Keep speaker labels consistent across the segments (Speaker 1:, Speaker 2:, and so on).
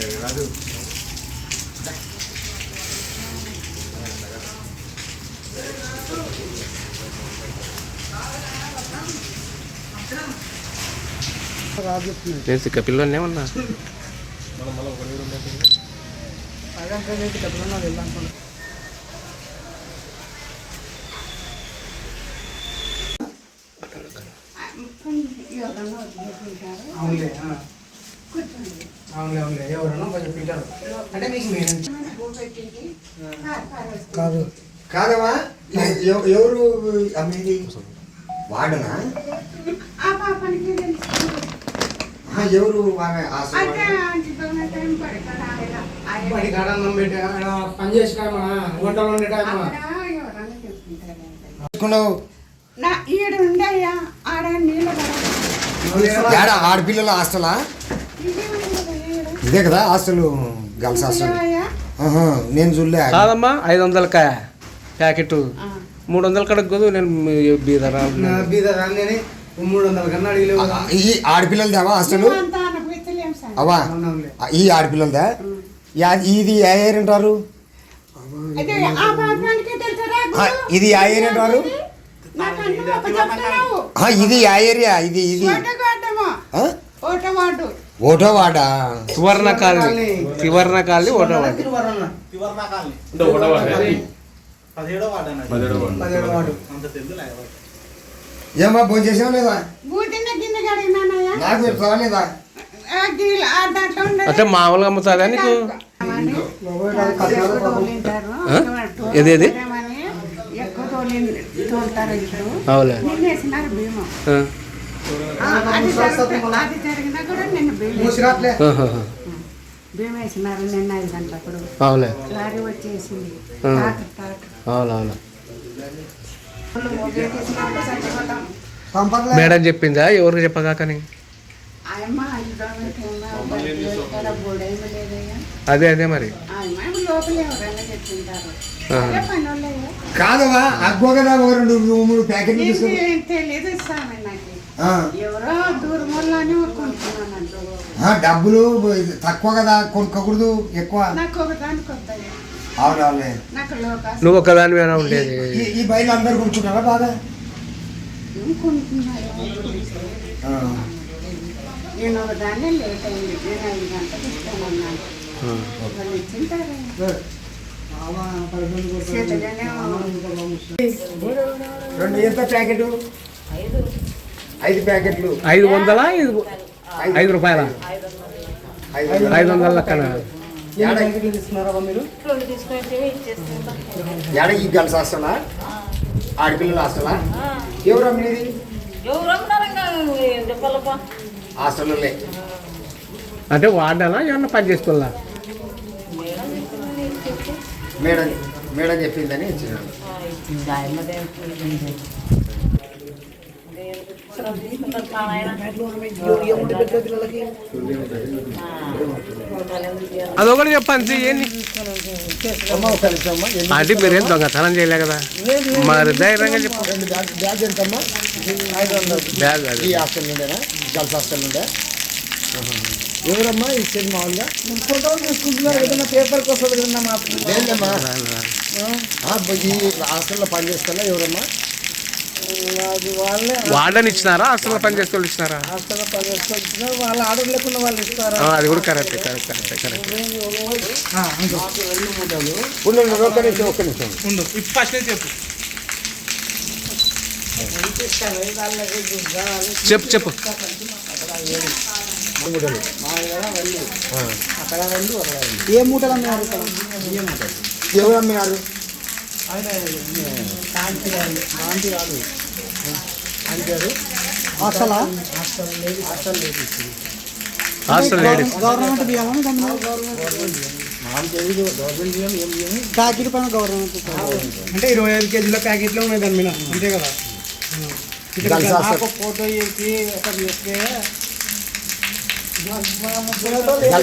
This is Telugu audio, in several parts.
Speaker 1: రాజు
Speaker 2: నేను సిక్క పిల్లని ఏమన్నా?
Speaker 3: అవునులే ఆ. అవునులే అవునులే ఎవరన్నా కొంచెం పెట్టారు అంటే మీకు మెయిన్ కాదు.
Speaker 1: కాదమ్మా ఎవరు అమ్మేది వాడనా? ఎవరు
Speaker 3: బడి కాడ పని చేసి టైమా వంటలు
Speaker 1: ఆడపిల్లల హాస్టలా?
Speaker 4: ఇది
Speaker 1: కదా హాస్టల్ గర్ల్స్ హాస్టల్ నేను చూడలే
Speaker 2: కాదమ్మా ఐదు వందలకా ప్యాకెట్. మూడు వందల కడగదు నేను బీదరా
Speaker 3: నా బీద రాని మూడు వందల కన్నా
Speaker 1: ఈ ఆడపిల్లలదేవా హాస్టల్. అవా? ఈ ఆడపిల్లలదా? యా ఇది ఏ ఏరియా అంటారు? ఇది ఏ ఏరియా అంటారు? ఇది ఏ ఏరియా? ఇది ఇది. ఓటో వాడా
Speaker 2: సువర్ణ కాలనీ. సువర్ణ కాలనీ ఒకటో వాడు
Speaker 1: ఏమా భోజనం చేసావా లేదా. నాకు చెప్తావా లేదా.
Speaker 2: అంటే మామూలుగా అమ్ముతుందా నీకు? ఏది, అవులే
Speaker 4: నిన్న ఐదు గంటలప్పుడు. లారీ వచ్చేసింది.
Speaker 2: మేడం చెప్పిందా? ఎవరికి చెప్పగాకని అదే అదే మరి.
Speaker 1: కాదవా అగ్గో కదా ఒక రెండు మూడు ప్యాకెట్లు
Speaker 4: తెలియదు
Speaker 1: డబ్బులు తక్కువ కదా కొనుక్కోకూడదు ఎక్కువ.
Speaker 2: నువ్వు ఒక్కదాని మీద ఉండేది.
Speaker 1: ఈ- బయలు అందరు కొనుక్కుంటారా బాగా.
Speaker 4: నేను ఒకదాన్ని లేట్ అయింది. నేను ఐదు ఇస్తానన్నాను
Speaker 1: రెండు ఎంత ప్యాకెట్? ఐదు. ప్యాకెట్లు.
Speaker 2: ఐదు వందలా? ఐదు ఐదు. రూపాయల?
Speaker 1: ఐదు
Speaker 2: ఐదు వందల లెక్కన?
Speaker 1: ఎడ ఈ గర్ల్స్ హాస్టలా? ఆడపిల్లల హాస్టలా? ఎవరు అమ్మేది? హాస్టల్లో
Speaker 2: అంటే వాడాలా ఏమన్నా పని చేసుకోవాలా?
Speaker 1: మేడం మేడం చెప్పిందని ఇచ్చినాను
Speaker 2: అదొకటి చెప్పండి ఏంది? అంటే మీరేం దొంగతనం చేయలే కదా? మరి ధైర్యంగా చెప్పు.
Speaker 1: రెండు బ్యాగ్ ఎంతమ్మా
Speaker 2: బ్యాగ్ అది.
Speaker 1: ఈ హాస్టల్ నుండేనా? గర్ల్స్ హాస్టల్ నుండే? ఎవరమ్మా ఇచ్చేది మామూలుగా
Speaker 3: ఫోటోలు తీసుకుంటున్నారు ఏదైనా పేపర్కి వస్తుంది కదా మా
Speaker 1: లేదమ్మా. ఈ హాస్టల్లో పని చేస్తారా ఎవరమ్మా?
Speaker 3: అది వాళ్ళే.
Speaker 2: వాడని ఇచ్చినారా అసలు పని చేస్తే ఇచ్చినారా
Speaker 3: హాస్టల్లో పని చేసుకుంటున్నారు వాళ్ళ ఆర్డర్ లేకుండా వాళ్ళు ఇస్తారా?
Speaker 2: ఆ, అది కూడా కరెక్ట్ కరెక్ట్ కరెక్ట్ కరెక్ట్.
Speaker 1: ఒక్క నిమిషం ఒక్క నిమిషం.
Speaker 2: ఉండు. ఫస్ట్ చెప్పు. చెప్పు చెప్పు.
Speaker 3: ఏ మూటలు అమ్మారు? ఇక్కడ
Speaker 1: ఎవరు అమ్మినారు
Speaker 3: హాస్టలా?
Speaker 2: Hostel ladies.
Speaker 3: గవర్నమెంట్ బియ్యమా ప్యాకెట్ పైన గవర్నమెంట్ అంటే ఇరవై ఐదు కేజీల ప్యాకెట్లో ఉన్నాయి దాని మీద. అంతే కదా?
Speaker 1: హాస్టల్
Speaker 3: ఫోటో వేసి అక్కడ చేస్తే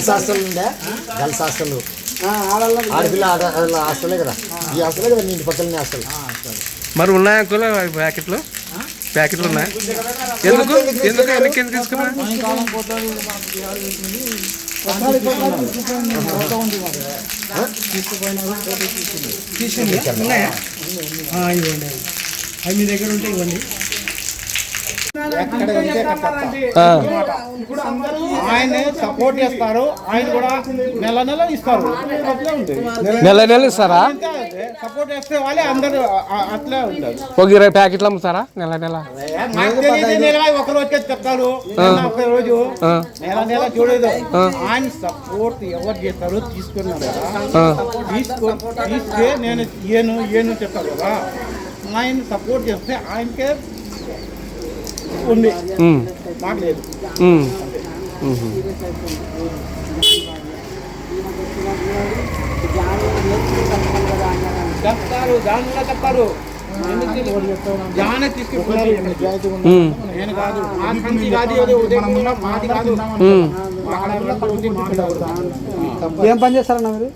Speaker 1: హాస్టల్ ఉందా? హాస్టల్ ఆడపిల్ల ఆడ ఆడ హాస్టలే కదా? ఈ హాస్టలే కదా? మీ ఇంటి పక్కన హాస్టల్.
Speaker 2: మరి ఉన్నాయా అంకుల్ ప్యాకెట్లు? ప్యాకెట్లు ఉన్నాయా? ఎందుకు? ఎందుకు వెనక్కి ఎందుకు తీసుకున్నా
Speaker 3: ఉన్నాయా? ఇవ్వండి. అవి మీ దగ్గర ఉంటే ఇవ్వండి.
Speaker 5: ఇప్పుడు అందరూ ఆయన సపోర్ట్ చేస్తారు. ఆయన కూడా నెల నెల ఇస్తారు.
Speaker 2: నెల నెల ఇస్తారా?
Speaker 5: సపోర్ట్ చేస్తే వాళ్ళే అందరూ అట్లే ఉంటారు.
Speaker 2: ఒక ఇరవై ప్యాకెట్లు అమ్ముతారా నెల నెల?
Speaker 5: ఒక రోజు చెప్తారు. నెల ఒక రోజు. నెల నెల చూడదు ఆయన సపోర్ట్ ఎవరు చేస్తారో తీసుకున్నారు. తీసుకో తీసుకే నేను ఏను ఏను చెప్తారు కదా. ఆయన సపోర్ట్ చేస్తే ఆయనకే ఉంది. లేదు. చెప్తారు. నేను కాదు. కాదు మాది కాదు.
Speaker 3: ఏం పని చేస్తారన్న మీరు?